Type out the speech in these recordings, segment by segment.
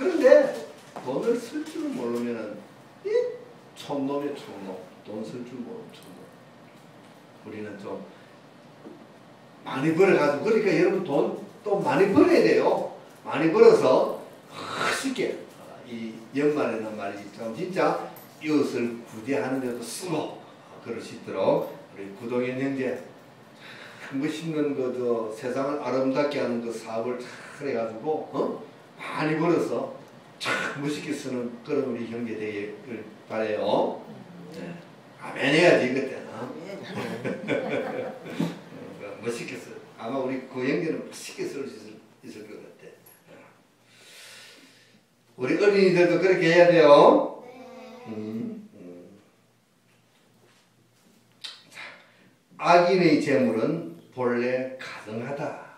그런데 돈을 쓸줄 모르면은 이 촌놈의 촌놈 돈 쓸 줄 모르는 촌놈. 우리는 좀 많이 벌어가지고 그러니까 여러분 돈 또 많이 벌어야 돼요. 많이 벌어서 멋있게. 이 연말에는 말이지 좀 진짜 이웃을 구제하는 데도 쓰고 그럴 수 있도록 우리 구동현 형제 참 멋있는 그저 세상을 아름답게 하는 그 사업을 잘 해가지고 어? 많이 벌어서 참 멋있게 쓰는 그런 우리 형제 되기를 바래요. 네. 아멘 해야지 그때는. 어, 멋있게 써. 아마 우리 그 형제는 멋있게 쓸 수 있을, 있을 것 같아. 우리 어린이들도 그렇게 해야 돼요. 음, 음. 자, 악인의 재물은 본래 가증하다.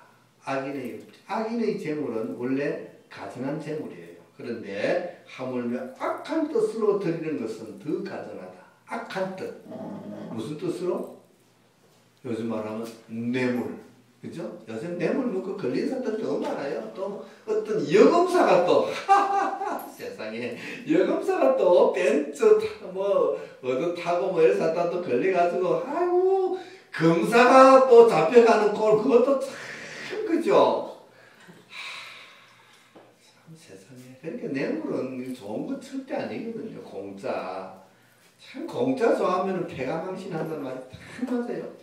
악인의 악인의 재물은 원래 가증한 재물이에요. 그런데 하물며 악한 뜻으로 드리는 것은 더 가증하다. 악한 뜻. 무슨 뜻으로? 요즘 말하면 뇌물. 그죠? 요새 뇌물 묻고 걸린 사람들 너무 많아요. 또 어떤 여검사가 또 세상에 여검사가 또 벤츠 타, 뭐 어디 타고 뭐 이런 사다 또 걸려가지고 아이고 검사가 또 잡혀가는 꼴 그것도 참 그죠? 참 세상에 그러니까 뇌물은 좋은 거 절대 아니거든요. 공짜 참 공짜 좋아하면 패가 망신한단 말이 딱 맞아요.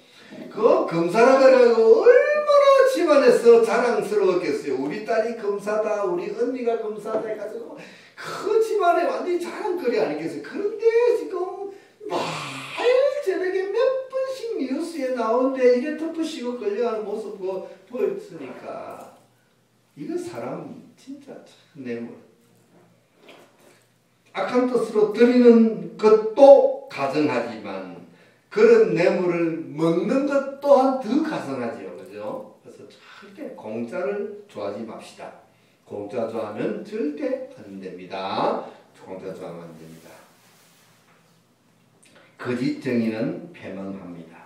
그 검사라 그래가지고 얼마나 집안에서 자랑스러웠겠어요. 우리 딸이 검사다, 우리 언니가 검사다 해가지고 그 집안에 완전히 자랑거리 아니겠어요. 그런데 지금 매일 저녁에 몇 번씩 뉴스에 나오는데 이래 덮으시고 걸려가는 모습 보였으니까 이거 사람 진짜 뇌물. 악한 뜻으로 드리는 것도 가정하지만 그런 뇌물을 먹는 것 또한 더 가성하지요. 그죠? 그래서 절대 공짜를 좋아하지 맙시다. 공짜 좋아하면 절대 안 됩니다. 공짜 좋아하면 안 됩니다. 거짓 정의는 패망합니다.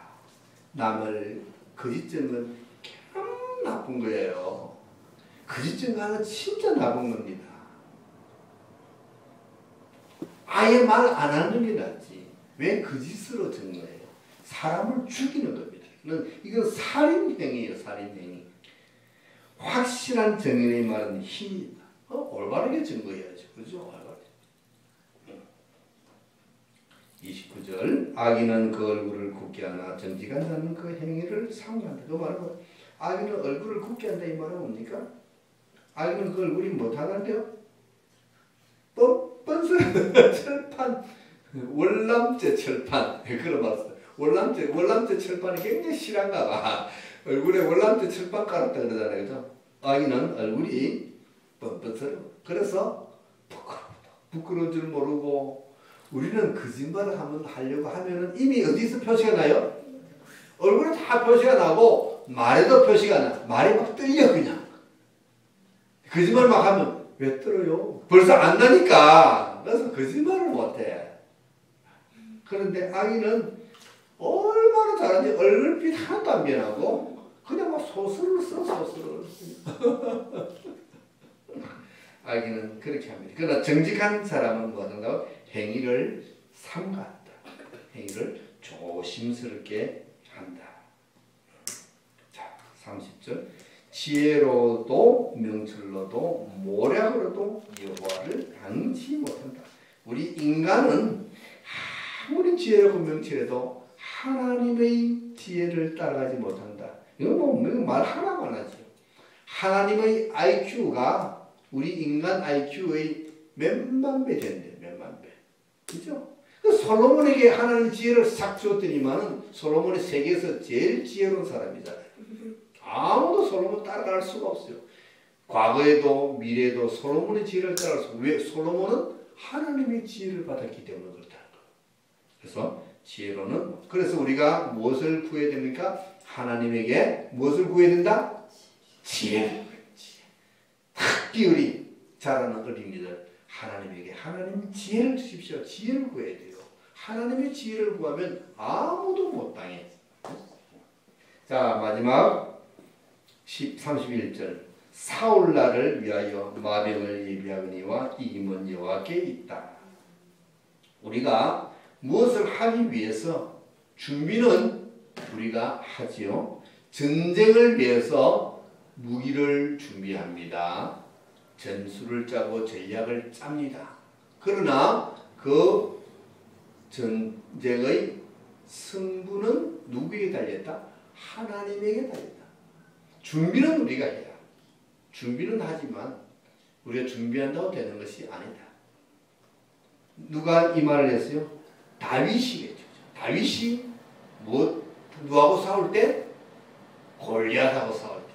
남을 거짓 정은 참 나쁜 거예요. 거짓 정하는 진짜 나쁜 겁니다. 아예 말 안 하는 게 낫지. 왜 거짓으로 정 거예요? 사람을 죽이는 겁니다. 이건 살인행위예요, 살인행위. 확실한 정인의 말은 힘이다. 어? 올바르게 증거해야죠. 그죠? 올바르게. 29절 악인은 그 얼굴을 굳게 하나 정직한 자는 그 행위를 상관한다. 그 말은 악인은 얼굴을 굳게 한다 이 말은 뭡니까? 악인은 그 얼굴이 못하는데요? 뻔뻔스러운 철판 월남제 철판 그런 말씀 월남제 월남제 철판이 굉장히 실한가 봐. 얼굴에 월남제 철판 깔았다 그러잖아요. 그죠? 아이는 얼굴이 뻔뻔스러워. 그래서 부끄럽다. 부끄러운 줄 모르고 우리는 거짓말을 하면 하려고 하면은 이미 어디서 표시가 나요? 얼굴에 다 표시가 나고 말에도 표시가 나. 말이 막 떨려 그냥. 거짓말 막 하면 왜 떨어요? 벌써 안 나니까. 그래서 거짓말을 못해. 그런데 아이는 얼마나 잘하는지 얼굴빛 하나도 안 변하고 그냥 막 소설을 써 소설을 아기는 그렇게 합니다. 그러나 정직한 사람은 뭐한다고 행위를 삼가한다. 행위를 조심스럽게 한다. 자, 30절 지혜로도 명철로도 모략으로도 여호와를 당치 못한다. 우리 인간은 아무리 지혜롭고 명철해도 하나님의 지혜를 따라가지 못한다. 이건 뭐말 하나만 하죠. 하나님의 IQ가 우리 인간 IQ의 몇만 배 된대, 몇만 배. 그죠? 그 솔로몬에게 하나님 지혜를 싹 주었더니만은 솔로몬이 세계에서 제일 지혜로운 사람이잖아요. 아무도 솔로몬 따라갈 수가 없어요. 과거에도 미래에도 솔로몬의 지혜를 따라갈 수 없어요. 왜? 솔로몬은 하나님의 지혜를 받았기 때문에 그렇다는 거예요. 그래서 지혜로는 그래서 우리가 무엇을 구해야 됩니까? 하나님에게 무엇을 구해야 된다? 지혜. 특히 우리 자라는 어린이들 하나님에게 하나님 지혜를 주십시오. 지혜를 구해야 돼요. 하나님의 지혜를 구하면 아무도 못 당해. 자 마지막 10, 31절 사울나를 위하여 마병을 예비하거니와 이김은 여호와께 있다. 우리가 무엇을 하기 위해서 준비는 우리가 하지요. 전쟁을 위해서 무기를 준비합니다. 전술을 짜고 전략을 짭니다. 그러나 그 전쟁의 승부는 누구에게 달렸다? 하나님에게 달렸다. 준비는 우리가 해야. 준비는 하지만 우리가 준비한다고 되는 것이 아니다. 누가 이 말을 했어요? 다윗이겠죠. 다윗이 뭐 누구하고 싸울 때? 골리앗하고 싸울 때.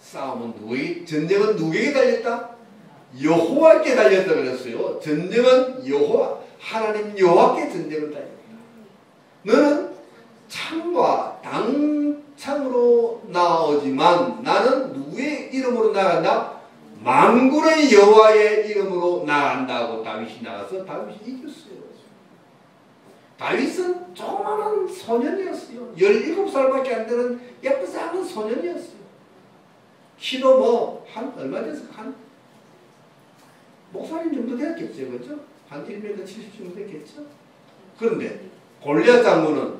싸움은 누구에게 전쟁은 누구에게 달렸다? 여호와께 달렸다 그랬어요. 전쟁은 여호와 하나님 여호와께 전쟁을 달렸다. 너는 창과 당 나오지만 나는 누구의 이름으로 나간다? 만군의 여호와의 이름으로 나간다고 다윗이 나가서 다윗이 이겼어요. 다윗은 조그마한 소년이었어요. 17살밖에 안 되는 예쁘지 않은 소년이었어요. 키도 뭐, 한, 얼마 돼서 한, 목사님 정도 됐겠죠. 그죠? 한 1m 70 정도 됐겠죠? 그런데, 골리앗 장군은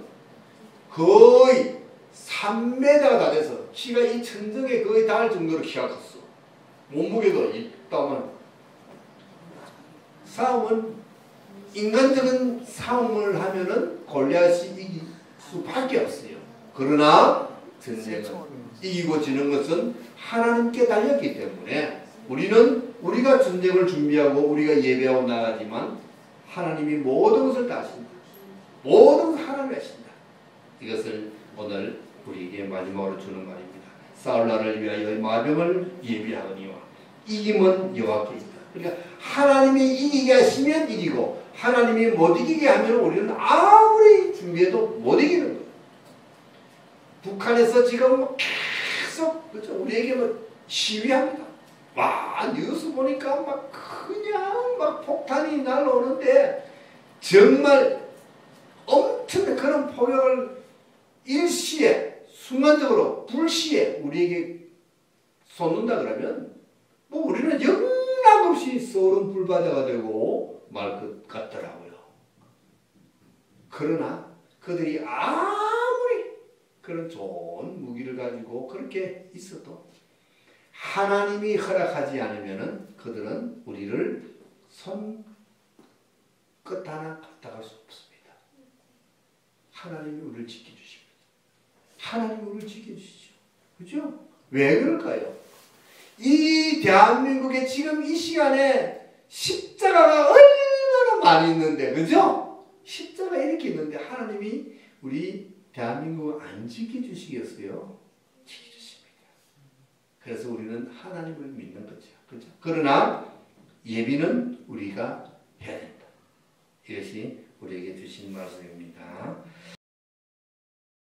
거의 3m가 다 돼서 키가 이 천정에 거의 닿을 정도로 키가 컸어. 몸무게도 있다만 싸움은 인간적인 싸움을 하면은 골리앗이 이길 수밖에 없어요. 그러나 전쟁은 이기고 지는 것은 하나님께 달렸기 때문에 우리는 우리가 전쟁을 준비하고 우리가 예배하고 나가지만 하나님이 모든 것을 다 하신다. 모든 것을 하나님이 하신다. 이것을 오늘 우리에게 마지막으로 주는 말입니다. 사울나를 위하여 마병을 예비하거니와 이김은 여호와께 있다. 그러니까 하나님이 이기게 하시면 이기고 하나님이 못 이기게 하면 우리는 아무리 준비해도 못 이기는 거예요. 북한에서 지금 계속 그죠? 우리에게 뭐 시위합니다. 와 뉴스 보니까 막 그냥 막 폭탄이 날라오는데 정말 엄청난 그런 포격을 일시에 순간적으로 불시에 우리에게 쏟는다 그러면 뭐 우리는 영락없이 쏘는 불바다가 되고 말 것 같더라고요. 그러나 그들이 아무리 그런 좋은 무기를 가지고 그렇게 있어도 하나님이 허락하지 않으면은 그들은 우리를 손끝 하나 갖다 갈 수 없습니다. 하나님이 우리를 지켜주십니다. 하나님이 우리를 지켜주시죠. 그죠? 왜 그럴까요? 이 대한민국에 지금 이 시간에 십자가가 얼마나 많이 있는데, 그죠? 십자가 이렇게 있는데 하나님이 우리 대한민국을 안 지켜주시겠어요? 지켜주십니다. 그래서 우리는 하나님을 믿는 거죠. 그죠? 그러나 예비는 우리가 해야 된다. 이것이 우리에게 주신 말씀입니다.